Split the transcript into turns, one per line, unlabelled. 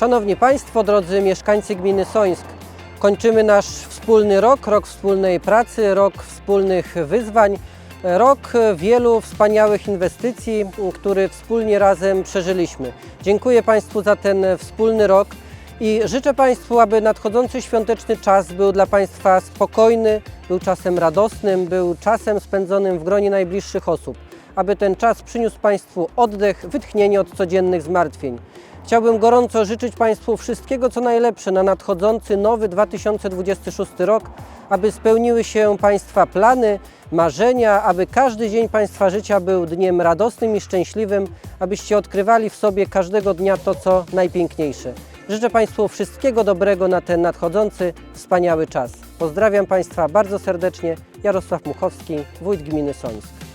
Szanowni Państwo, drodzy mieszkańcy gminy Sońsk, kończymy nasz wspólny rok, rok wspólnej pracy, rok wspólnych wyzwań, rok wielu wspaniałych inwestycji, który wspólnie razem przeżyliśmy. Dziękuję Państwu za ten wspólny rok i życzę Państwu, aby nadchodzący świąteczny czas był dla Państwa spokojny, był czasem radosnym, był czasem spędzonym w gronie najbliższych osób, aby ten czas przyniósł Państwu oddech, wytchnienie od codziennych zmartwień. Chciałbym gorąco życzyć Państwu wszystkiego co najlepsze na nadchodzący nowy 2026 rok, aby spełniły się Państwa plany, marzenia, aby każdy dzień Państwa życia był dniem radosnym i szczęśliwym, abyście odkrywali w sobie każdego dnia to, co najpiękniejsze. Życzę Państwu wszystkiego dobrego na ten nadchodzący, wspaniały czas. Pozdrawiam Państwa bardzo serdecznie. Jarosław Muchowski, wójt gminy Sońsk.